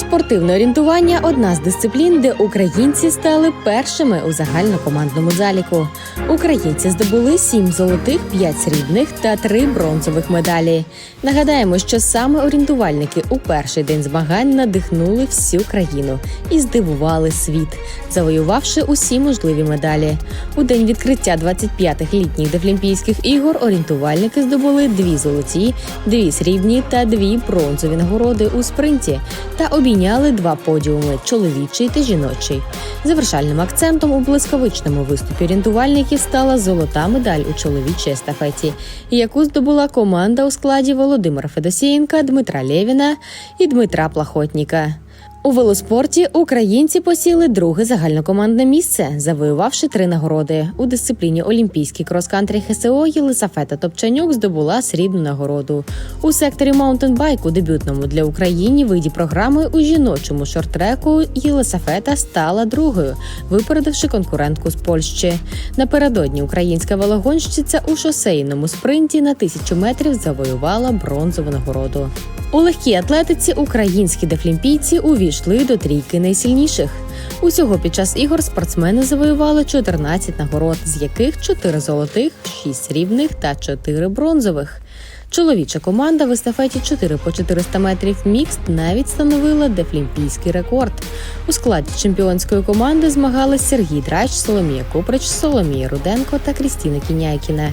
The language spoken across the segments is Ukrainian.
Спортивне орієнтування одна з дисциплін, де українці стали першими у загальнокомандному заліку. Українці здобули сім золотих, п'ять срібних та три бронзових медалі. Нагадаємо, що саме орієнтувальники у перший день змагань надихнули всю країну і здивували світ, завоювавши усі можливі медалі. У день відкриття 25-х літніх Дефлімпійських ігор орієнтувальники здобули дві золоті, дві срібні та дві бронзові нагороди у спринті та обійняли два подіуми чоловічий та жіночий. Завершальним акцентом у блискавичному виступі орієнтувальників стала золота медаль у чоловічій естафеті, яку здобула команда у складі Володимира Федосієнка, Дмитра Лєвіна і Дмитра Плахотніка. У велоспорті українці посіли друге загальнокомандне місце, завоювавши три нагороди. У дисципліні Олімпійський крос-кантрі ХСО Єлисафета Топчанюк здобула срібну нагороду. У секторі маунтенбайку, дебютному для України виді програми у жіночому шорт-треку Єлисафета стала другою, випередивши конкурентку з Польщі. Напередодні українська велогонщиця у шосейному спринті на тисячу метрів завоювала бронзову нагороду. У легкій атлетиці українські дефлімпійці увійшли до трійки найсильніших. Усього під час ігор спортсмени завоювали 14 нагород, з яких 4 золотих, 6 срібних та 4 бронзових. Чоловіча команда в естафеті 4 по 400 метрів мікст навіть становила дефлімпійський рекорд. У складі чемпіонської команди змагались Сергій Драч, Соломія Куприч, Соломія Руденко та Крістіна Кіняйкіна.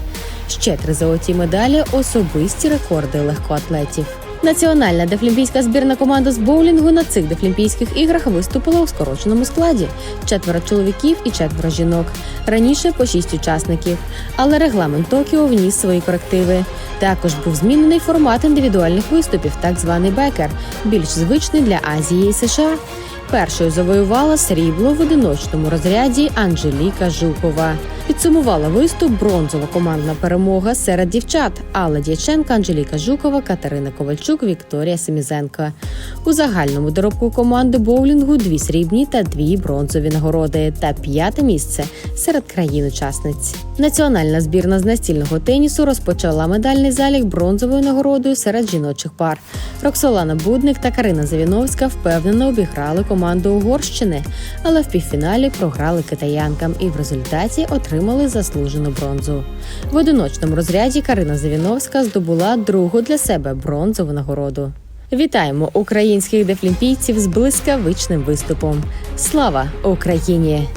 Ще три золоті медалі особисті рекорди легкоатлетів. Національна дефлімпійська збірна команда з боулінгу на цих дефлімпійських іграх виступила у скороченому складі: четверо чоловіків і четверо жінок. Раніше по шість учасників. Але регламент Токіо вніс свої корективи. Також був змінений формат індивідуальних виступів, так званий бекер, більш звичний для Азії і США. Першою завоювала срібло в одиночному розряді Анжеліка Жукова. Підсумувала виступ бронзова командна перемога серед дівчат Алла Дяченка, Анжеліка Жукова, Катерина Ковальчук, Вікторія Семізенко. У загальному доробку команди боулінгу дві срібні та дві бронзові нагороди та п'яте місце серед країн-учасниць. Національна збірна з настільного тенісу розпочала медальний залік бронзовою нагородою серед жіночих пар. Роксолана Будник та Карина Завіновська впевнено обіграли команду Угорщини, але в півфіналі програли китаянкам і в результаті отримали заслужену бронзу. В одиночному розряді Карина Завіновська здобула другу для себе бронзову нагороду. Вітаємо українських дефлімпійців з блискавичним виступом. Слава Україні!